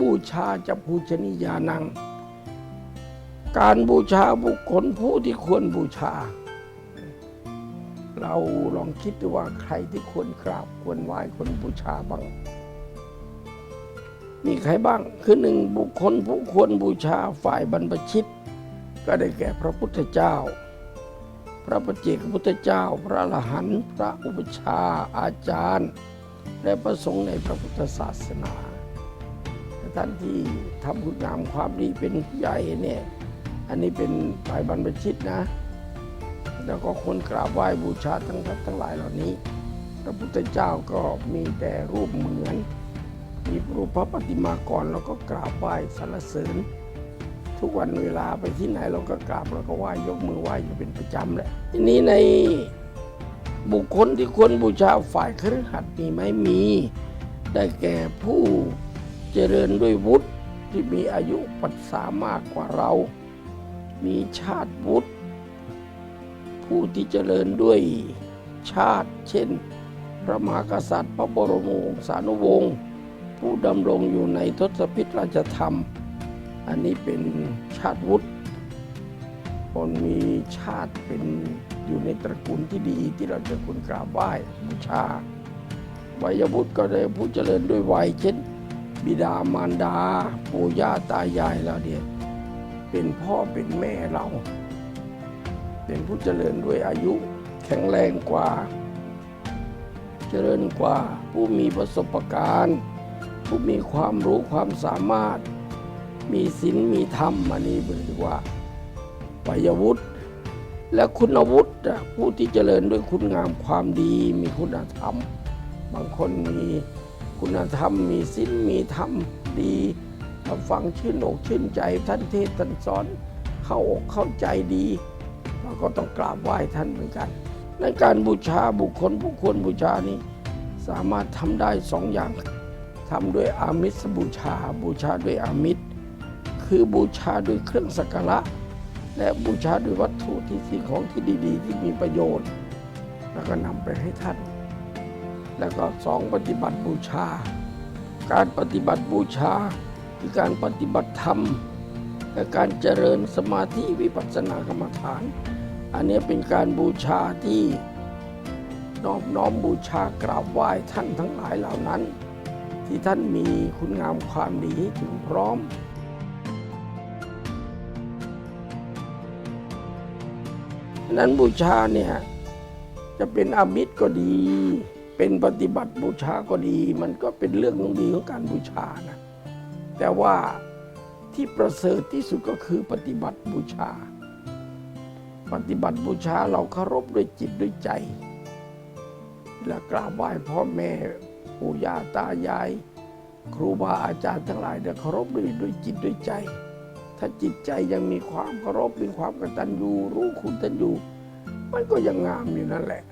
บูชาจะภูชนียานัง การบูชาบุคคลผู้ที่ควรบูชา เราลองคิดดูว่าใครที่ควรกราบควรไหว้ควรบูชาบ้าง มีใครบ้าง คือหนึ่งบุคคลผู้ควรบูชาฝ่ายบรรพชิต ก็ได้แก่พระพุทธเจ้า พระปัจเจกพุทธเจ้า พระอรหันต์พระอุปชาอาจารย์ และประสงค์ในพระพุทธศาสนา ท่านที่ทำคุณงามความดีเป็นใหญ่เนี่ยอันนี้เป็นฝ่ายบรรพชิตนะ แล้วก็คนกราบไหว้บูชาทั้งทั้งหลายเหล่านี้ พระพุทธเจ้าก็มีแต่รูปเหมือน มีรูปพระปฏิมากรแล้วก็กราบไหว้สรรเสริญ ทุกวันเวลาไปที่ไหนเราก็กราบเราก็ไหว้ยกมือไหว้อยู่เป็นประจำแหละทีนี้ในบุคคลที่ควรบูชาฝ่ายคฤหัสถ์มีไหมมี ได้แก่ผู้ เจริญด้วยวุฒิที่มีอายุปัสสามากกว่าเรา มีชาติวุฒิผู้ที่เจริญด้วยชาติ เช่น พระมหากษัตริย์พระบรมวงศานุวงศ์ผู้ดำรงอยู่ในทศพิธราชธรรม อันนี้เป็นชาติวุฒิคนมีชาติเป็นอยู่ในตระกูลที่ดีที่เราจะคุณกราบไหว้บูชาวัยวุฒิก็ได้ผู้เจริญด้วยวัยเช่น บิดามารดาปู่ย่าตายายเราเนี่ยเป็นพ่อเป็นแม่เรา เป็นผู้เจริญด้วยอายุแข็งแรงกว่า เจริญกว่าผู้มีประสบการณ์ ผู้มีความรู้ความสามารถ มีศีลมีธรรมอันนี้เรียกว่าวัยวุฒิและคุณวุฒิผู้ที่เจริญด้วยคุณงามความดีมีคุณธรรม บางคนมี คุณธรรมมีศีลมีธรรมดีมาฟังชื่นอกชื่นใจท่านเทศท่านสอนเข้าอกเข้าใจดีเราก็ต้องกราบไหว้ท่านเหมือนกัน ในการบูชาบุคคลผู้ควรบูชานี้ สามารถทำได้สองอย่างทำด้วยอามิสบูชา บูชาด้วยอามิสคือบูชาด้วยเครื่องสักการะ และบูชาด้วยวัตถุที่สิ่งของที่ดี ๆ ที่มีประโยชน์ แล้วก็นำไปให้ท่าน แล้วก็สองปฏิบัติบูชา การปฏิบัติบูชา คือการปฏิบัติธรรมและการเจริญสมาธิวิปัสสนากรรมฐาน อันนี้เป็นการบูชาที่นอบน้อมบูชากราบไหว้ท่านทั้งหลายเหล่านั้น ที่ท่านมีคุณงามความดีถึงพร้อมนั้นบูชาเนี่ยจะเป็นอามิตรก็ดี เป็นปฏิบัติบูชาก็ดี มันก็เป็นเรื่องดีของการบูชานะ แต่ว่าที่ประเสริฐที่สุดก็คือปฏิบัติบูชา ปฏิบัติบูชาเราเคารพด้วยจิตด้วยใจ และกราบไหว้พ่อแม่ปู่ย่าตายาย ครูบาอาจารย์ทั้งหลายเนี่ยเคารพด้วยด้วยจิตด้วยใจ ถ้าจิตใจยังมีความเคารพมีความกตัญญูรู้คุณตัญญูมันก็ยังงามอยู่นั่นแหละ